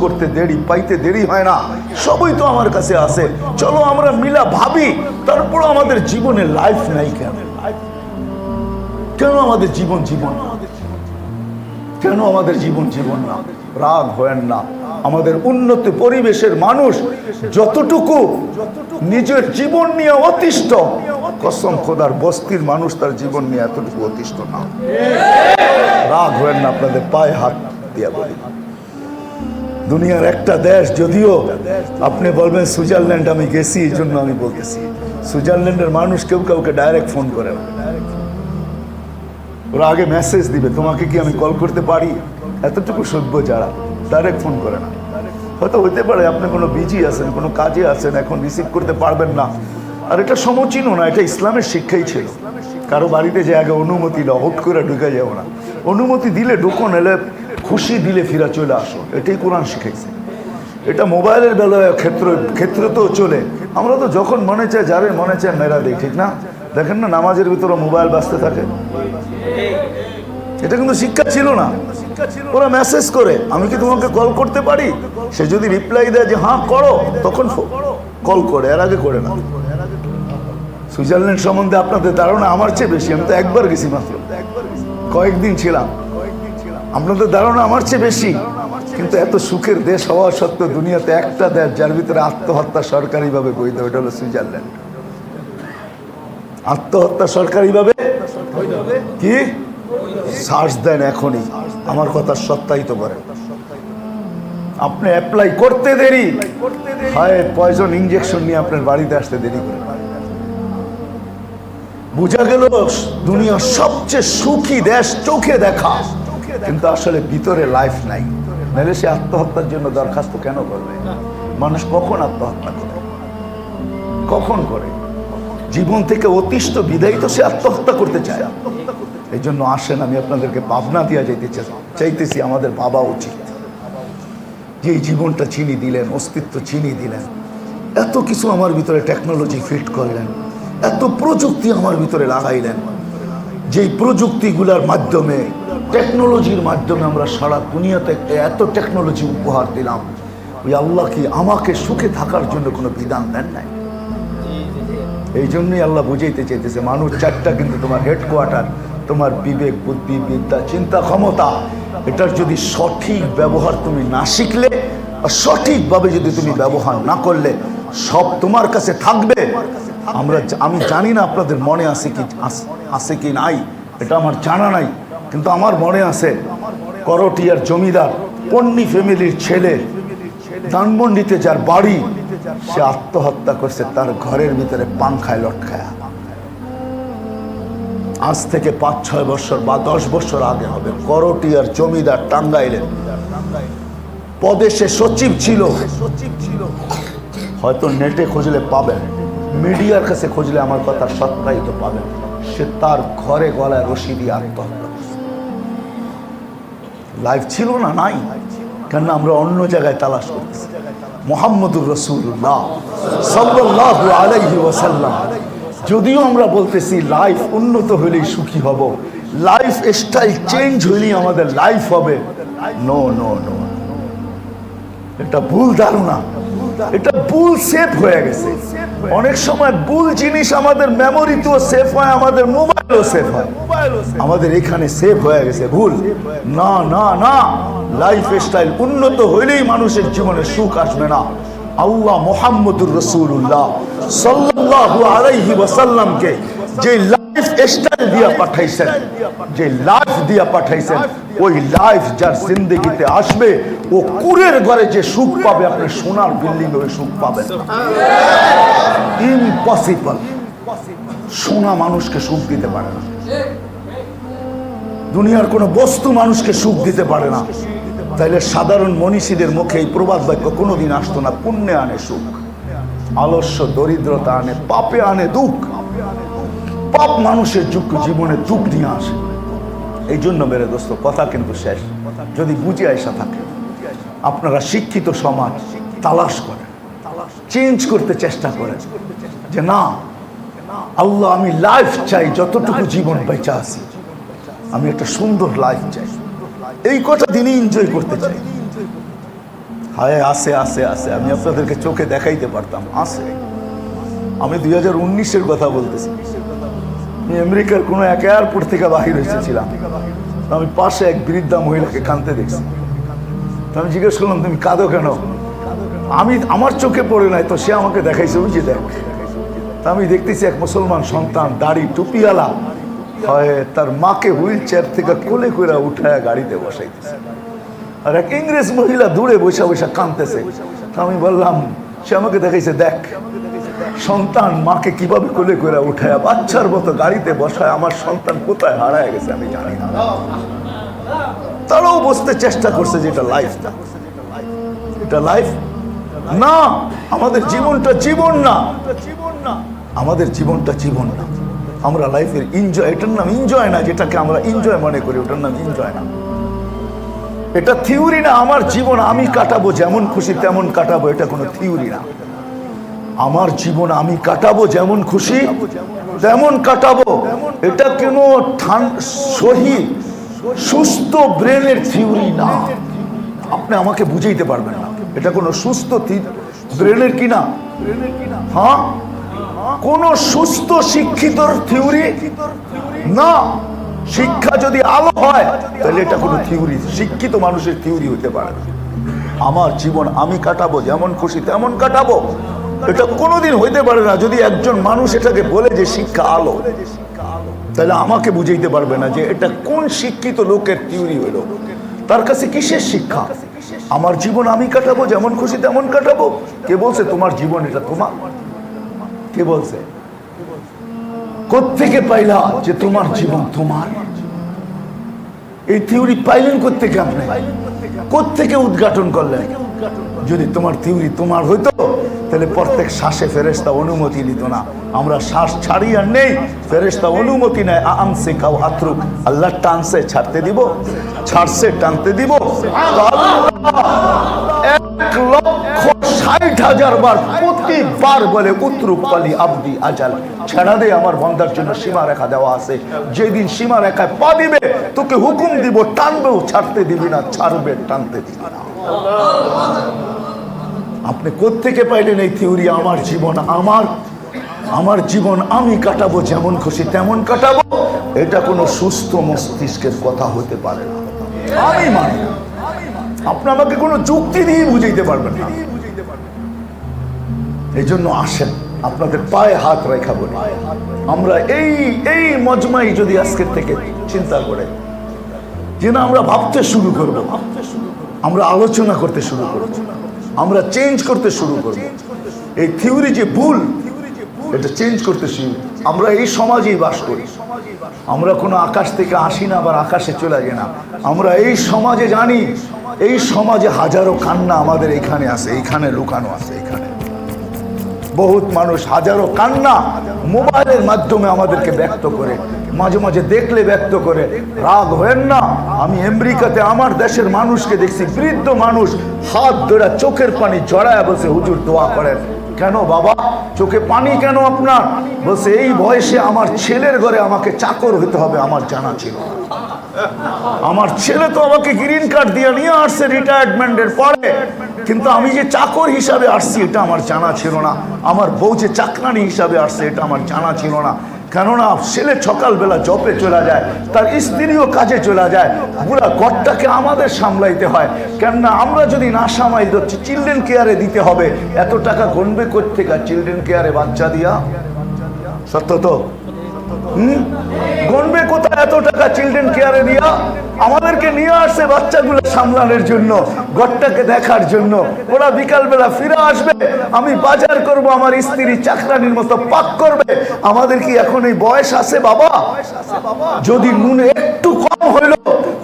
করতে দেরি, পাইতে দেরি হয় না। সবই তো আমার কাছে আছে। চলো আমরা মিলা ভাবি, তারপর আমাদের জীবনে লাইফ নাই কেন? কেন আমাদের জীবন জীবন? কেন আমাদের জীবন জীবন না? রাগ হয় না। আমাদের উন্নত পরিবেশের মানুষ যতটুকু নিজের জীবন নিয়ে অতিষ্ঠ, কসম খোদার বস্তির মানুষ তার জীবন নিয়ে এতটুকু অতিষ্ঠ না। রাগ হয় না আপনাদের পায়ে হাত দিয়া বলি। দুনিয়ার একটা দেশ যদিও আপনি বলবেন সুইজারল্যান্ড আমি গেছি, এই জন্য আমি বলতেছি। সুইজারল্যান্ডের মানুষ কেউ কাউকে ডাইরেক্ট ফোন করে না। ওরা আগে মেসেজ দিবে, তোমাকে কি আমি কল করতে পারি? এতটুকু সভ্য যারা ডাইরেক্ট ফোন করে না। হয়তো হইতে পারে আপনি কোনো বিজি আছেন, কোনো কাজে আছেন, এখন রিসিভ করতে পারবেন না। আর এটা সমচিনও না, এটা ইসলামের শিক্ষাই ছিল। কারও বাড়িতে যে আগে অনুমতি হুট করে ঢুকে যাব না। অনুমতি দিলে ঢুকো, নাহলে খুশি দিলে ফিরা চলে আসো এটাই কোরআন শিখাইছে এটা মোবাইলের বেলায় ক্ষেত্র তো চলে। আমরা তো যখন মনে চায় যারে মনে চায় মেরা দিই ঠিক না? দেখেন না, নামাজের ভিতরে মোবাইল বাঁচতে থাকে। এটা কিন্তু শিক্ষা ছিল না। ওরা মেসেজ করে, আমি কি তোমাকে কল করতে পারি? সে যদি রিপ্লাই দেয় যে হ্যাঁ করো, তখন কল করে, এর আগে করে না। সুইজারল্যান্ড সম্বন্ধে আপনাদের ধারণা আমার চেয়ে বেশি। আমি তো একবার গেছি মাত্র। কয়েকদিন ছিলাম। আপনাদের ধারণা আমার চেয়ে বেশি। কিন্তু এত সুখের দেশ হওয়া সত্ত্বেও দুনিয়াতে একটা দেশ যার ভিতরে আত্মহত্যা সরকারিভাবে বৈধ ওটা হলো সুইজারল্যান্ড। আত্মহত্যা সরকারিভাবে? কি? সার্চ দেন এখনই। আমার কথা সত্যায়িত করেন। আপনি অ্যাপ্লাই করতে দেরি। হয় পয়জন ইঞ্জেকশন নিয়ে আপনার বাড়িতে আসতে দেরি করে। বোঝা গেল, দুনিয়ার সবচেয়ে সুখী দেশ চোখে দেখা। কিন্তু আসলে ভিতরে লাইফ নাই। নাহলে সে আত্মহত্যার জন্য দরখাস্ত কেন করবে? মানুষ কখন আত্মহত্যা করে? কখন করে? জীবন থেকে অতিষ্ঠ বিদায়ী তো সে আত্মহত্যা করতে চায়। এই জন্য আসেন আমি আপনাদেরকে ভাবনা দিয়া যাইতে চাই- চাইতেছি আমাদের বাবা উচিত। যে জীবনটা চিনি দিলেন অস্তিত্ব চিনি দিলেন এত কিছু আমার ভিতরে টেকনোলজি ফিট করলেন এত প্রযুক্তি আমার ভিতরে লাগাইলেন যেই প্রযুক্তিগুলোর মাধ্যমে টেকনোলজির মাধ্যমে আমরা সারা দুনিয়াতে এত টেকনোলজি উপহার দিলাম। ওই আল্লাহ কি আমাকে সুখে থাকার জন্য কোনো বিধান দেন নাই? এই জন্যই আল্লাহ বুঝাইতে চাইতেছে, মানুষ চারটা কিন্তু তোমার হেডকোয়ার্টার তোমার বিবেক, বুদ্ধি, বিদ্যা, চিন্তা, ক্ষমতা, এটার যদি সঠিক ব্যবহার তুমি না শিখলে সঠিকভাবে যদি তুমি ব্যবহার না করলে, সব তোমার কাছে থাকবে। আমরা আমি জানি না আপনাদের মনে আছে কি আছে কি নাই, এটা আমার জানা নাই। কিন্তু আমার মনে আছে, করটিয়ার জমিদার, পন্নী ফ্যামিলির ছেলে, ধানমন্ডিতে যার বাড়ি, সে আত্মহত্যা করছে, তার ঘরের ভিতরে পাংখায় লটকায়া আজ থেকে পাঁচ, ছয় বছর বা দশ বছর আগে হবে, করটিয়ার জমিদার টাঙ্গাইলেন পদে সে সচিব ছিল। সচিব ছিল হয়তো নেটে খুঁজলে পাবেন মিডিয়ার কাছে খুঁজলে আমার কথা সত্যায়িত পাবেন সে তার ঘরে গলায় রশি দিয়ে আত্মহত্যা লাইফ ছিল না, নাই। কেন আমরা অন্য জায়গায় তালাশ করতেছি। মোহাম্মদুর রসুল্লাহ সাল্লাহ আলাইহি ওয়াসাল্লাম। যদিও আমরা বলতেছি লাইফ উন্নত হলেই সুখী হব। লাইফ স্টাইল চেঞ্জ হলেই আমাদের লাইফ হবে। নো নো নো এটা ভুল ধারণা। এটা ভুল সেফ হয়ে গেছে। অনেক সময় ভুল জিনিস আমাদের মেমোরিতেও সেফ হয়, আমাদের মোবাইলও হয়। আমাদের এখানে সেফ হয়ে গেছে ভুল। না না না। লাইফ স্টাইল উন্নত হইলেই মানুষের জীবনে সুখ আসবে না। আল্লাহ মোহাম্মদুর রসুল্লাহ সাল্লাল্লাহু আলাইহি ওয়াসাল্লামকে যে লাইফ স্টাইল দিয়া পাঠাইছেন যে লাইফ দিয়া পাঠাইছেন ওই লাইফ যার জিন্দগিতে আসবে ও কুরের ঘরে যে সুখ পাবে আপনি সোনার বিল্ডিং ওই সুখ পাবেন। ইম্পসিবল সোনা মানুষকে সুখ দিতে পারে না। দুনিয়ার কোনো বস্তু মানুষকে সুখ দিতে পারে না। তাইলে সাধারণ মনীষীদের মুখে এই প্রবাদ বাক্য কোনোদিন আসতো না, পুণ্যে আনে সুখ। আলস্য দরিদ্রতা আনে, পাপে আনে দুঃখ। পাপ মানুষের যুগ জীবনে দুঃখ নিয়ে আসে। এই জন্য মেরে দোস্ত, কথা কিন্তু শেষ। যদি বুঝে আসা থাকে, আপনারা শিক্ষিত সমাজ তালাশ করেন। চেঞ্জ করতে চেষ্টা করেন। যে না আল্লাহ, আমি লাইফ চাই, যতটুকু জীবন বেঁচে আছি। আমি একটা সুন্দর লাইফ চাই। এই কটা দিনই এনজয় করতে চাই। হায় আসে আসে আসে আমি আপনাদেরকে চোখে দেখাইতে পারতাম আসে আমি দুই হাজার উনিশের কথা বলতেছি। আমি আমেরিকার কোনো এক এয়ারপোর্ট থেকে বাহির হয়েছিলাম। আমি পাশে এক বৃদ্ধা মহিলাকে কাঁদতে দেখছি। আমি জিজ্ঞেস করলাম, তুমি কাঁদো কেন? আমি, আমার চোখে পড়ে নাই, তো সে আমাকে দেখাইছে, ওই যে দেখ। আমি দেখতেছি এক মুসলমান সন্তান দাড়ি টুপিওয়ালা, হয় তার মাকে হুইল চেয়ার থেকে কোলে করে উঠায় গাড়িতে বসাইতেছে। আর এক ইংরেজ মহিলা দূরে বসে বসে কাঁদতেছে। আমি বললাম, সে আমাকে দেখাইছে, দেখ, সন্তান মাকে কীভাবে কোলে করে উঠায়, বাচ্চার মতো গাড়িতে বসায়, আমার সন্তান কোথায় হারায় গেছে আমি জানি না। তারাও বসতে চেষ্টা করছে যে এটা লাইফ না। এটা লাইফ না, আমাদের জীবনটা জীবন না। আমাদের জীবনটা জীবন না। আমরা লাইফের এনজয় এটার নাম এনজয় না, যেটাকে আমরা এনজয় মনে করি, ওটার নাম এনজয় না। এটা থিওরি না, আমার জীবন আমি কাটাবো, যেমন খুশি তেমন কাটাবো, এটা কোনো থিওরি না। আমার জীবন আমি কাটাবো, যেমন খুশি তেমন কাটাবো, এটা কোনো সহি, সুস্থ ব্রেনের থিওরি না? আপনি আমাকে বুঝাইতে পারবেন না। এটা কোনো সুস্থ ব্রেনের কি না? হ্যাঁ? কোন সুস্থ শিক্ষিতর থিওরি না। শিক্ষা যদি আলো হয়, তাহলে এটা কোনো থিওরি শিক্ষিত মানুষের থিওরি হতে পারে আমার জীবন আমি কাটাবো, যেমন খুশি তেমন কাটাবো। এটা কোনোদিন হইতে পারে না। যদি একজন মানুষ এটাকে বলে যে শিক্ষা আলো, তাহলে আমাকে বুঝাইতে পারবে না যে এটা কোন শিক্ষিত লোকের থিওরি হইল তার কাছে কিসের শিক্ষা? আমার জীবন আমি কাটাবো, যেমন খুশি তেমন কাটাবো। কে বলছে, তোমার জীবন এটা তোমার কে বলছে? কোত্থেকে পাইলা যে তোমার জীবন তোমার? এই থিওরি পাইলেন কোত্থেকে আপনি? কোত্থেকে উদ্ঘাটন করলেন? যদি তোমার থিওরি তোমার হইতো, তাহলে প্রত্যেক শ্বাসে ফেরেস্তা অনুমতি নিত না। আমরা শ্বাস ছাড়ি আর নেই ফেরেস্তা অনুমতি নেয়। আমসে কাউ আত্রুক আল্লাহ টানসে, ছাড়তে দিব। ছাড়ছে টানতে দিব। ষাট হাজার বার, প্রতিবার বলে, উত্রুক পালি আবদি আজাল। ছেড়া দে আমার বন্ধার জন্য সীমা রেখা দেওয়া আছে। যেদিন সীমা রেখায় পা দিবে, তোকে হুকুম দিব, টানবেও ছাড়তে দিবি না, ছাড়বে, টানতে দিবি আপনি কোত্থেকে পাইলেন এই থিওরি? আমার জীবন, আমার আমার জীবন আমি কাটাবো, যেমন খুশি তেমন কাটাবো। এটা কোনো সুস্থ মস্তিষ্কের কথা হতে পারে না। আমি মানি আপনি আমাকে কোনো যুক্তি দিয়ে বুঝাইতে পারবেন না। এই জন্য আসেন, আপনাদের পায়ে হাত রেখা বলি। আমরা এই এই মজমাই যদি আজকের থেকে চিন্তা করে, যে না আমরা ভাবতে শুরু করব, আমরা আলোচনা করতে শুরু করব, আমরা চেঞ্জ করতে শুরু করব। এই থিওরি যে ভুল, এটা চেঞ্জ করতে শুরু আমরা এই সমাজেই বাস করি। আমরা কোনো আকাশ থেকে আসি না, আবার আকাশে চলে যাই না। আমরা এই সমাজে জানি, এই সমাজে হাজারো কান্না আমাদের এখানে আছে এইখানে লুকানো আছে, এখানে। বহুত মানুষ হাজারো কান্না মোবাইলের মাধ্যমে আমাদেরকে ব্যক্ত করে। মাঝে মাঝে দেখলে ব্যক্ত করে, রাগ হয়েন না। আমি আমেরিকাতে আমার দেশের মানুষকে দেখছি, বৃদ্ধ মানুষ হাত ধরে চোখের পানি জড়ায় বসে হুজুর দোয়া করেন। কেন বাবা? চোখে পানি কেন আপনার? বলছে, এই বয়সে আমার ছেলের ঘরে আমাকে চাকর হতে হবে আমার জানা ছিল। আমার ছেলে তো আমাকে গ্রিন কার্ড দিয়ে নিয়ে আসছে রিটায়ারমেন্টের পরে। কিন্তু আমি যে চাকর হিসাবে আসছি, এটা আমার জানা ছিল না। আমার বউ যে চাকরানি হিসাবে আসছে, এটা আমার জানা ছিল না। কেননা, ছেলে সকালবেলা জপে চলে যায়, তার স্ত্রীও কাজে চলে যায়। পুরা ঘরটাকে আমাদের সামলাইতে হয়। কেননা, আমরা যদি না সামাই দিচ্ছি চিলড্রেন কেয়ারে দিতে হবে। এত টাকা গণবে করতে কোথেকে চিলড্রেন কেয়ারে বাচ্চা দিয়া? সত্য তো? গণবে কোথায় এত টাকা চিলড্রেন কেয়ারে দিয়া আমাদেরকে নিয়ে আসছে বাচ্চাগুলো সামলানোর জন্য, ঘরটাকে দেখার জন্য। ওরা বিকালবেলা ফিরে আসবে, আমি বাজার করব, আমার স্ত্রী চাকরানির মতো পাক করবে। আমাদের কি এখন এই বয়স আছে বাবা? যদি নুন একটু কম হইল,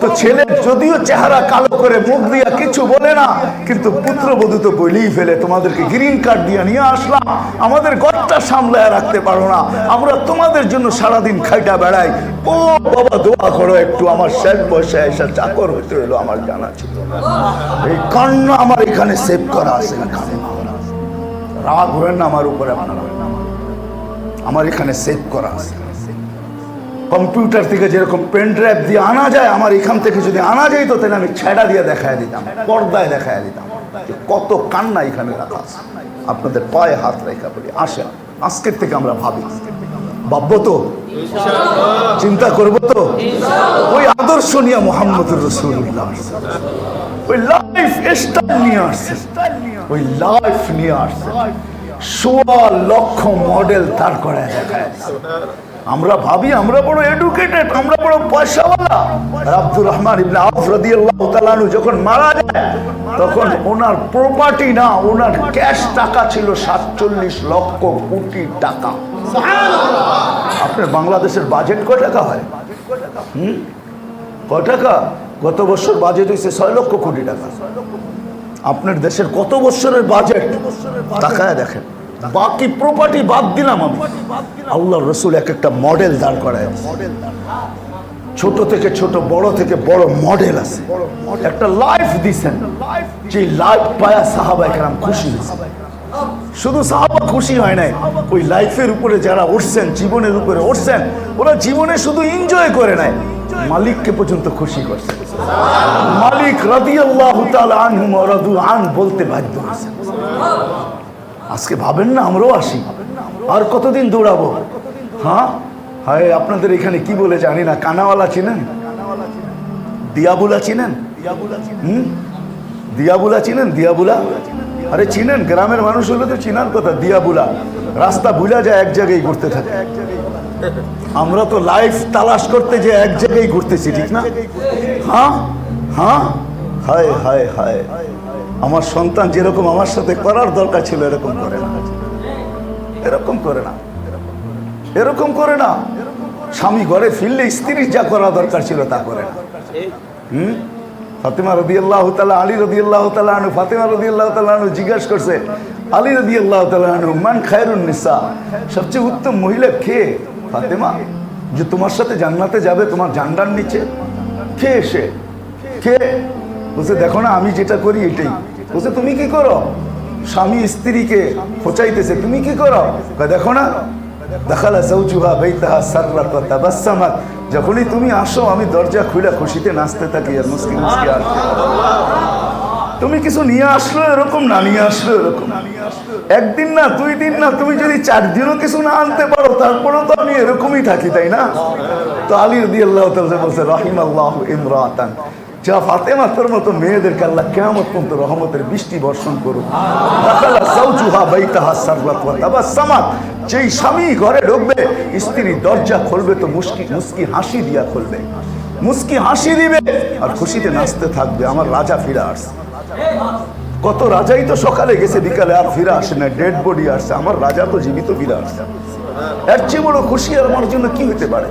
তো ছেলে যদিও চেহারা কালো করে মুখ দিয়া কিছু বলে না, কিন্তু পুত্রবধূ তো বলেই ফেলে, তোমাদেরকে গ্রিন কার্ড দিয়ে নিয়ে আসলাম। আমাদের ঘরটা সামলায় রাখতে পারো না। আমরা তোমাদের জন্য সারাদিন খাইটা বেড়াই। ও বাবা, দোয়া করো একটু আমার শেষ বয়সে এসে চাকর হইতে হইল আমার জানা ছিল। এই কান্না আমার এখানে সেভ করা আছে এখানে রাগ হবেন না আমার উপরে আপনারা আমার এখানে সেভ করা আছে। কম্পিউটার থেকে যেরকম পেন ড্রাইভ দিয়ে আনা যায়, আমার এখান থেকে যদি আনা যায় তো তাহলে আমি ছেড়া দিয়ে দেখায় দিতাম, পর্দায় দেখায় দিতাম। কত কান্না এখানে রাখা আছে। আপনাদের পায়ে হাত রেখা বলি আসেন, আজকের থেকে আমরা ভাবি। ভাববো তো? চিন্তা করব তো? ওই আদর্শ নিয়ে মোহাম্মদ রসুল্লাহ ওই লাইফ স্টাইল নিয়ে আসছে। ওই লাইফ নিয়ে আসছে। সোয়া লক্ষ মডেল তার করে দেখায়। আমরা ভাবি আমরা বড় এডুকেটেড আমরা বড় পয়সাওয়ালা আব্দুর রহমান ইবনে আউফ রাদিয়াল্লাহু তাআলা যখন মারা যায় তখন ওনার প্রপার্টি না ওনার ক্যাশ টাকা ছিল সাতচল্লিশ লক্ষ কোটি টাকা। আপনার বাংলাদেশের বাজেট কয় টাকা হয়? হুম? কয় টাকা? গত বছর বাজেট হয়েছে ছয় লক্ষ কোটি টাকা। আপনার দেশের কত বছরের বাজেট তাকায় দেখেন। বাকি প্রপার্টি বাদ দিলাম আমি। আল্লাহ রসুল এক একটা মডেল দাঁড় করায় ছোট থেকে ছোট, বড় থেকে বড় মডেল আছে। একটা লাইফ দিছেন। যে লাইফ পায়া সাহাবা একরাম খুশি শুধু সাহাবা খুশি হয় নাই, ওই লাইফের উপরে যারা উঠছেন, জীবনের উপরে উঠছেন, ওরা জীবনে শুধু এনজয় করে নাই, মালিককে পর্যন্ত খুশি করছে। মালিক রাদু আন বলতে বাধ্য হয়েছে। আজকে ভাবেন না, আমরাও আসি। আর কতদিন দৌড়াবো? হ্যাঁ? হায়, আপনাদের এখানে কি বলে জানি না, কানাওয়ালা চিনেন? দিয়াবুলা চিনেন? হুম? দিয়াবুলা চিনেন? দিয়াবুলা? আরে চিনেন, গ্রামের মানুষ হলে তো চিনার কথা, দিয়াবুলা। রাস্তা ভুলা যায়, এক জায়গায় ঘুরতে থাকে। আমরা তো লাইফ তালাশ করতে যে এক জায়গায় ঘুরতেছি, ঠিক না? হ্যাঁ? হ্যাঁ? হায় হায় হায়। আমার সন্তান যেরকম আমার সাথে করার দরকার ছিল, এরকম করে না। এরকম করে না। এরকম করে না। স্বামী ঘরে ফিরলে স্ত্রীর যা করা দরকার ছিল তা করে না। হুম? ফাতেমা রদি আল্লাহ তালা আলী রদি আল্লাহ তালা ফাতেমা রদি আল্লাহ তালা জিজ্ঞাসা করছে, আলী রদি আল্লাহ তালা মান খায়রুন নিসা? সবচেয়ে উত্তম মহিলা কে? ফাতেমা? যে তোমার সাথে জান্নাতে যাবে, তোমার জান্ডার নিচে। কে সে? কে? বলছে, দেখো না, আমি যেটা করি এটাই। বলছে, তুমি কি করো? স্বামী স্ত্রীকে খোঁচাইতেছে, তুমি কি করো? দেখো না। দেখালা সৌচুহা বেতাহা যখনই তুমি আসো, আমি দরজা খুলে খুশিতে নাচতে থাকি আর তুমি কিছু নিয়ে আসলো এরকম না, নিয়ে আসলো এরকম। একদিন না, দুই দিন না, তুমি যদি চার দিনও কিছু না আনতে পারো, তারপরেও তো আমি এরকমই থাকি, তাই না? তো আলী রদি আল্লাহ বলছে রহিম আল্লাহ ইমরাতান। যা ফাতেমা তোর মতো মেয়েদেরকে আল্লাহ কেমন পর্যন্ত রহমতের বৃষ্টি বর্ষণ করুক। যেই স্বামী ঘরে ঢুকবে, স্ত্রী দরজা খুলবে তো মুস্কি মুস্কি হাসি দিয়া খুলবে। মুস্কি হাসি দিবে আর খুশিতে নাচতে থাকবে। আমার রাজা ফিরে আসছে। কত রাজাই তো সকালে গেছে, বিকালে আর ফিরে আসে না। ডেড বডি আসছে। আমার রাজা তো জীবিত ফিরে আসছে। এর চেয়ে বড় খুশি আর আমার জন্য কি হতে পারে?